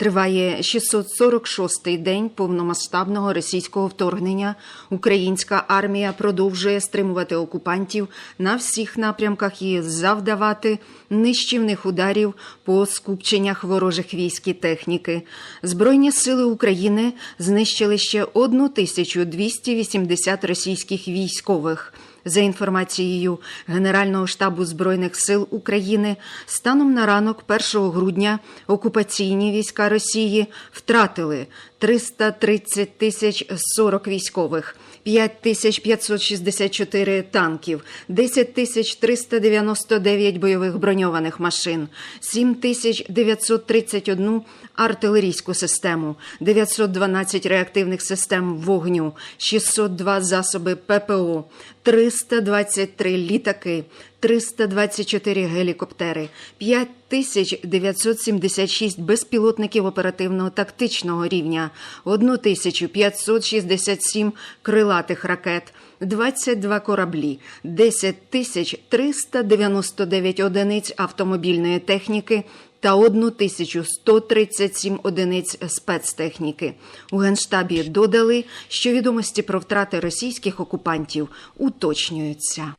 Триває 646-й день повномасштабного російського вторгнення. Українська армія продовжує стримувати окупантів на всіх напрямках і завдавати нищівних ударів по скупченнях ворожих військ і техніки. Збройні сили України знищили ще 1280 російських військових. За інформацією Генерального штабу збройних сил України, станом на ранок 1 грудня окупаційні війська Росії втратили 330 тисяч 40 військових, 5 тисяч 564 танків, 10 тисяч 399 бойових броньованих машин, 7 тисяч 931 артилерійську систему, 912 реактивних систем вогню, 602 засоби ППО, 323 літаки, 324 гелікоптери, 5976 безпілотників оперативного тактичного рівня, 1567 крилатих ракет, 22 кораблі, 10 399 одиниць автомобільної техніки та 1137 одиниць спецтехніки. У Генштабі додали, що відомості про втрати російських окупантів уточнюються.